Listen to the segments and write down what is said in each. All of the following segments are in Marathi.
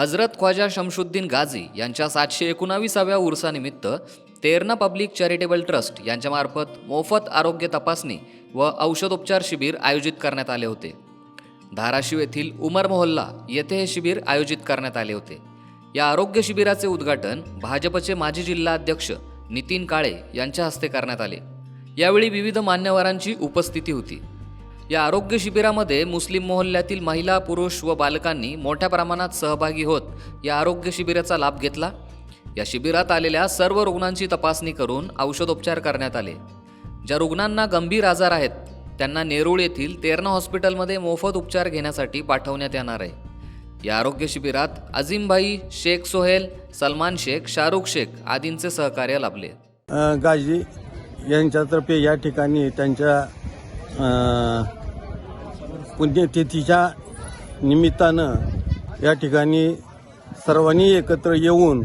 हजरत ख्वाजा शमशुद्दीन गाझी यांच्या सातशे एकोणावीसाव्या उर्सानिमित्त तेरणा पब्लिक चॅरिटेबल ट्रस्ट यांच्यामार्फत मोफत आरोग्य तपासणी व औषधोपचार शिबिर आयोजित करण्यात आले होते. धाराशिव येथील उमर मोहल्ला येथे हे शिबिर आयोजित करण्यात आले होते. या आरोग्य शिबिराचे उद्घाटन भाजपचे माजी जिल्हा अध्यक्ष नितीन काळे यांच्या हस्ते करण्यात आले. यावेळी विविध मान्यवरांची उपस्थिती होती. या आरोग्य शिबिरामध्ये मुस्लिम मोहल्ल्यातील महिला पुरुष व बालकांनी मोठ्या प्रमाणात सहभागी होत या आरोग्य शिबिराचा लाभ घेतला. या शिबिरात आलेल्या सर्व रुग्णांची तपासणी करून औषधोपचार करण्यात आले. ज्या रुग्णांना गंभीर आजार आहेत त्यांना नेरूळ येथील तेरणा हॉस्पिटलमध्ये मोफत उपचार घेण्यासाठी पाठवण्यात येणार आहे. या आरोग्य शिबिरात अजिमभाई शेख सोहेल सलमान शेख शाहरुख शेख आदींचे सहकार्य लाभले. गाजी यांच्यातर्फे या ठिकाणी त्यांच्या पुण्यतिथीच्या निमित्तानं या ठिकाणी सर्वांनी एकत्र येऊन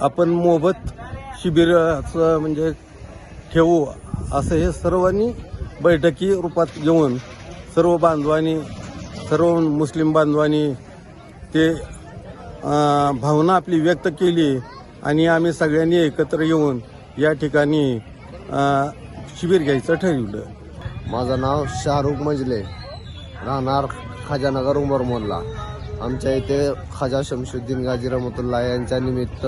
आपण मोबत शिबिराचं म्हणजे ठेवू असं हे सर्वांनी बैठकी रूपात घेऊन सर्व बांधवांनी सर्व मुस्लिम बांधवांनी ते भावना आपली व्यक्त केली आणि आम्ही सगळ्यांनी एकत्र येऊन या ठिकाणी शिबिर घ्यायचं ठरवलं. माझं नाव शाहरुख मजले. राहणार खाजानगर उमर आमच्या इथे खाजा शमशुद्दीन गाजी रमतुल्ला यांच्या निमित्त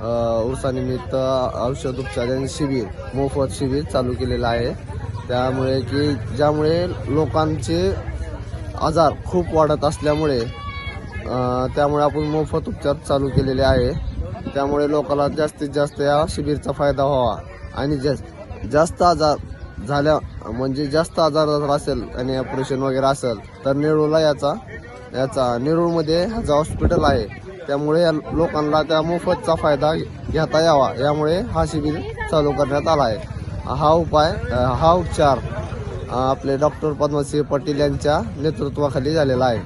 उर्सानिमित्त औषध उपचार आणि शिबिर मोफत शिबिर चालू केलेलं आहे. त्यामुळे की ज्यामुळे लोकांचे आजार खूप वाढत असल्यामुळे त्यामुळे आपण मोफत उपचार चालू केलेले आहे. त्यामुळे लोकांना जास्तीत जास्त या शिबिरचा फायदा व्हावा आणि जास्त जास्त आजार झाल्या. म्हणजे जास्त आजार जर असेल आणि ऑपरेशन वगैरे असेल तर नेरूळला याचा याचा नेरूळमध्ये ह्याचं हॉस्पिटल आहे त्यामुळे या लोकांना त्या मोफतचा फायदा घेता यावा. यामुळे हा शिबिर चालू करण्यात आला आहे. हा उपाय हा उपचार आपले डॉक्टर पद्मसिंह पाटील यांच्या नेतृत्वाखाली झालेला आहे.